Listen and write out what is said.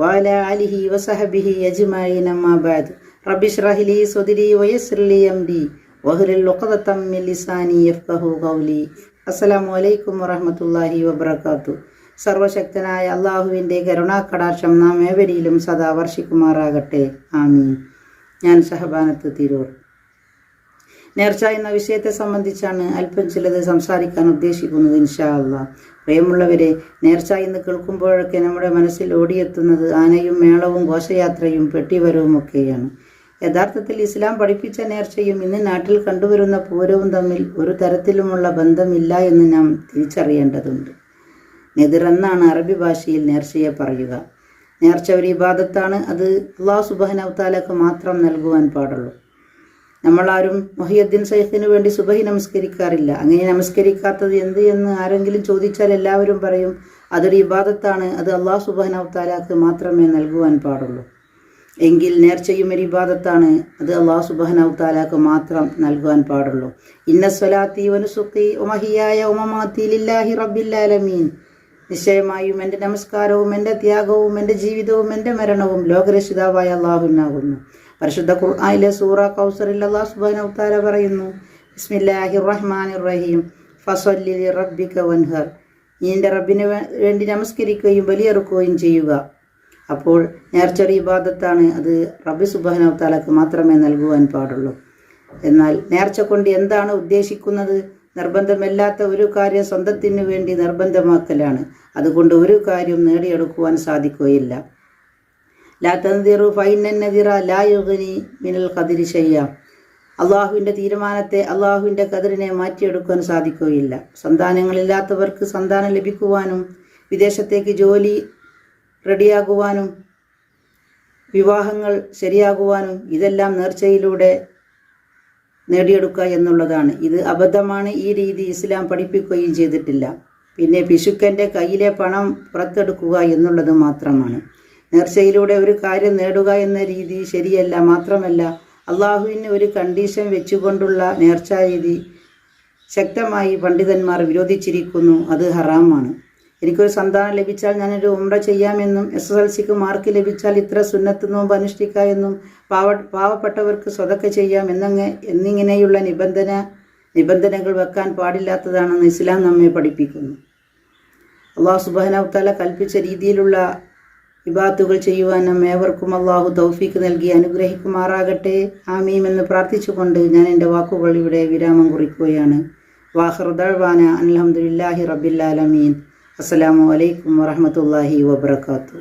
വഅല അലിഹി വസഹബിഹി അജ്മഈൻ അമ്മാ ബഅദ് റബ്ബി ഇശ്റഹ് ലി സ്വദ്രി വയസ്സിർ ലി അംരി വഹ്ലുൽ ഉഖ്ദതം മിൻ ലിസാനി യഫ്ഖഹു ഖൗലി അസ്സലാമു അലൈക്കും വറഹ്മത്തുള്ളാഹി വബറകാത്തു സർവശക്തനായ അള്ളാഹുവിന്റെ കരുണാകടാക്ഷം നാം ഏവരിയിലും സദാ വർഷിക്കുമാറാകട്ടെ. ആമീൻ. ഞാൻ ഷഹബാനത്ത് തിരൂർ. നേർച്ച എന്ന വിഷയത്തെ സംബന്ധിച്ചാണ് അല്പം ചിലത് സംസാരിക്കാൻ ഉദ്ദേശിക്കുന്നത് ഇൻഷാ പ്രിയമുള്ളവരെ നേർച്ച എന്ന് കേൾക്കുമ്പോഴൊക്കെ നമ്മുടെ മനസ്സിൽ ഓടിയെത്തുന്നത് ആനയും മേളവും ഘോഷയാത്രയും പെട്ടിവരവും ഒക്കെയാണ്. യഥാർത്ഥത്തിൽ ഇസ്ലാം പഠിപ്പിച്ച നേർച്ചയും ഇന്ന് നാട്ടിൽ കണ്ടുവരുന്ന പൂരവും തമ്മിൽ ഒരു തരത്തിലുമുള്ള ബന്ധമില്ല എന്ന് നാം തിരിച്ചറിയേണ്ടതുണ്ട്. നെതിർ എന്നാണ് അറബി ഭാഷയിൽ നേർച്ചയെ പറയുക. നേർച്ച ഒരു ഇബാദത്താണ്. അത് അള്ളാഹു സുബാനവത്താലക്ക് മാത്രം നൽകുവാൻ പാടുള്ളൂ. നമ്മളാരും മൊഹിയുദ്ദീൻ സൈഫിന് വേണ്ടി സുബഹി നമസ്കരിക്കാറില്ല. അങ്ങനെ നമസ്കരിക്കാത്തത് എന്ത് എന്ന് ആരെങ്കിലും ചോദിച്ചാൽ എല്ലാവരും പറയും അതൊരു ഇബാദത്താണ്. അത് അള്ളാഹു സുബാനവത്താലാക്ക് മാത്രമേ നൽകുവാൻ പാടുള്ളൂ. എങ്കിൽ നേർച്ചയും ഒരു ഇബാദത്താണ്. അത് അള്ളാഹു സുബാനവത്താലാക്ക് മാത്രം നൽകുവാൻ പാടുള്ളൂ. ഇന്ന സ്വലാത്തി വനുസുഖി ഉമഹിയായ ഉമമാത്തി ലില്ലാഹി റബ്ബില്ലാലമീൻ നിശ്ചയമായും എന്റെ നമസ്കാരവും എന്റെ ത്യാഗവും എന്റെ ജീവിതവും എന്റെ മരണവും ലോകരക്ഷിതാവായ അള്ളാഹുവിനാകുന്നു പരിശുദ്ധ ഖുർആനിലെ സൂറ കൗസറിൽ അള്ളാഹു സുബ്ഹാനഹു തആല പറയുന്നു ബിസ്മില്ലാഹിർ റഹ്മാനിർ റഹീം ഫസല്ലി റബ്ബിക വൻഹർ. നിന്റെ റബ്ബിന് വേണ്ടി നമസ്കരിക്കുകയും ബലിയെറുക്കുകയും ചെയ്യുക. അപ്പോൾ നേർച്ചറി ഇബാദത്താണ് അത് റബ്ബി സുബ്ഹാനഹു തആലക്ക് മാത്രമേ നൽകുവാൻ പാടുള്ളൂ. എന്നാൽ നേർച്ച കൊണ്ട് എന്താണ് ഉദ്ദേശിക്കുന്നത്? നിർബന്ധമല്ലാത്ത ഒരു കാര്യം സ്വന്തത്തിനു വേണ്ടി നിർബന്ധമാക്കലാണ്. അതുകൊണ്ട് ഒരു കാര്യം നേടിയെടുക്കുവാൻ സാധിക്കുകയില്ല. തന്തിറു നദിറ ലാ മിനൽ തീരുമാനത്തെ അള്ളാഹുവിന്റെ കതിരിനെ മാറ്റിയെടുക്കാൻ സാധിക്കുകയില്ല. സന്താനങ്ങളില്ലാത്തവർക്ക് സന്താനം ലഭിക്കുവാനും വിദേശത്തേക്ക് ജോലി റെഡിയാകുവാനും വിവാഹങ്ങൾ ശരിയാകുവാനും ഇതെല്ലാം നേർച്ചയിലൂടെ നേടിയെടുക്കുക എന്നുള്ളതാണ്. ഇത് അബദ്ധമാണ്. ഈ രീതി ഇസ്ലാം പഠിപ്പിക്കുകയും ചെയ്തിട്ടില്ല. പിന്നെ പിശുക്കന്റെ കയ്യിലെ പണം പുറത്തെടുക്കുക എന്നുള്ളത് മാത്രമാണ്. നേർച്ചയിലൂടെ ഒരു കാര്യം നേടുക എന്ന രീതി ശരിയല്ല മാത്രമല്ല അള്ളാഹുവിന് ഒരു കണ്ടീഷൻ വെച്ചുകൊണ്ടുള്ള നേർച്ചാരീതി ശക്തമായി പണ്ഡിതന്മാർ വിരോധിച്ചിരിക്കുന്നു. അത് ഹറാമാണ്. എനിക്കൊരു സന്താനം ലഭിച്ചാൽ ഞാനൊരു ഉമ്ര ചെയ്യാമെന്നും എസ് എസ് എൽ സിക്ക് മാർക്ക് ലഭിച്ചാൽ ഇത്ര സുന്നത്ത് നോമ്പ് അനുഷ്ഠിക്കാം എന്നും പാവ പാവപ്പെട്ടവർക്ക് സ്വതൊക്കെ ചെയ്യാം എന്നങ്ങ് എന്നിങ്ങനെയുള്ള നിബന്ധന നിബന്ധനകൾ വെക്കാൻ പാടില്ലാത്തതാണെന്ന് ഇസ്ലാം നമ്മെ പഠിപ്പിക്കുന്നു. അള്ളാഹു സുബാനവത്താല കൽപ്പിച്ച രീതിയിലുള്ള ഇബാത്തുകൾ ചെയ്യുവാൻ ഏവർക്കും അള്ളാഹു തൗഫീക്ക് നൽകി അനുഗ്രഹിക്കുമാറാകട്ടെ. ആമീം എന്ന് പ്രാർത്ഥിച്ചുകൊണ്ട് ഞാൻ എന്റെ വാക്കുകൾ ഇവിടെ വിരാമം കുറിക്കുകയാണ്. വാഹർദാന അലഹമുല്ലാഹി റബില്ലാലമീൻ അസ്സലാമു അലൈക്കും വറഹമത്തല്ലാഹി വബർക്കാത്തു